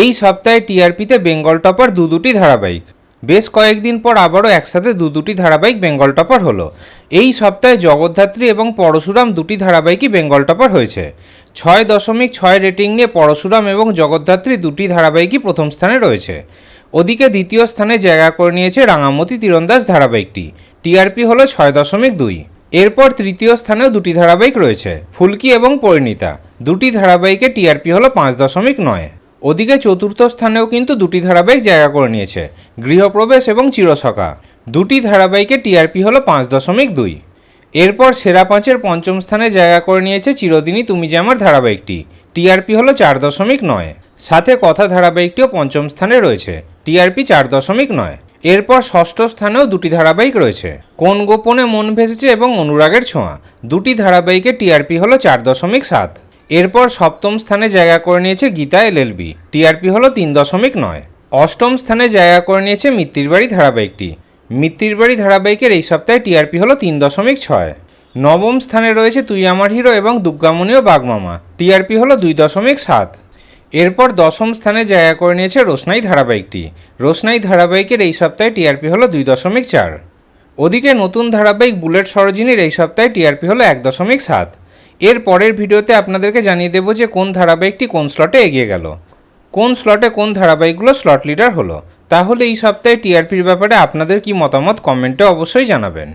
এই সপ্তাহে টিআরপিতে বেঙ্গল টপার দু দুটি ধারাবাহিক। বেশ কয়েকদিন পর আবারও একসাথে দু দুটি ধারাবাহিক বেঙ্গল টপার হলো। এই সপ্তাহে জগদ্ধাত্রী এবং পরশুরাম দুটি ধারাবাহিকই বেঙ্গল টপার হয়েছে। ছয় দশমিক ছয় রেটিং নিয়ে পরশুরাম এবং জগদ্ধাত্রী দুটি ধারাবাহিকই প্রথম স্থানে রয়েছে। ওদিকে দ্বিতীয় স্থানে জায়গা করে নিয়েছে রাঙামতি তীরন্দাজ ধারাবাহিকটি। টিআরপি হলো ছয় দশমিক দুই। এরপর তৃতীয় স্থানেও দুটি ধারাবাহিক রয়েছে, ফুলকি এবং পরিণীতা। দুটি ধারাবাহিকে টিআরপি হলো পাঁচ দশমিক নয়। ওদিকে চতুর্থ স্থানেও কিন্তু দুটি ধারাবাহিক জায়গা করে নিয়েছে, গৃহপ্রবেশ এবং চিরসখা। দুটি ধারাবাহিকে টিআরপি হলো পাঁচ দশমিক দুই। এরপর সেরা পাঁচের পঞ্চম স্থানে জায়গা করে নিয়েছে চিরদিনই তুমি যে আমার ধারাবাহিকটি, টিআরপি হলো চার দশমিক নয়। সাথে কথা ধারাবাহিকটিও পঞ্চম স্থানে রয়েছে, টিআরপি চার দশমিক নয়। এরপর ষষ্ঠ স্থানেও দুটি ধারাবাহিক রয়েছে, কোন গোপনে মন ভেসেছে এবং অনুরাগের ছোঁয়া। দুটি ধারাবাহিকে টিআরপি হলো চার দশমিক সাত। এরপর সপ্তম স্থানে জায়গা করে নিয়েছে গীতা এলএলবি। টিআরপি হলো তিন দশমিক নয়। অষ্টম স্থানে জায়গা করে নিয়েছে মিত্তির বাড়ি ধারাবাহিকটি। মিত্তির বাড়ি ধারাবাহিকের এই সপ্তাহে টিআরপি হলো তিন দশমিক ছয়। নবম স্থানে রয়েছে তুই আমার হিরো এবং দুর্গামণি ও বাগমামা। টিআরপি হলো দুই দশমিক সাত। এরপর দশম স্থানে জায়গা করে নিয়েছে রোশনাই ধারাবাহিকটি। রোশনাই ধারাবাহিকের এই সপ্তাহে টিআরপি হলো দুই দশমিক চার। ওদিকে নতুন ধারাবাহিক বুলেট সরোজিনীর এই সপ্তাহে টিআরপি হলো এক দশমিক সাত। এর পরের ভিডিওতে আপনাদেরকে জানিয়ে দেবো যে কোন ধারাবাহিকটি কোন স্লটে এগিয়ে গেল। কোন স্লটে কোন ধারাবাহিকগুলো স্লট লিডার হলো? তাহলে এই সপ্তাহে টিআরপির ব্যাপারে আপনাদের কি মতামত কমেন্টে অবশ্যই জানাবেন।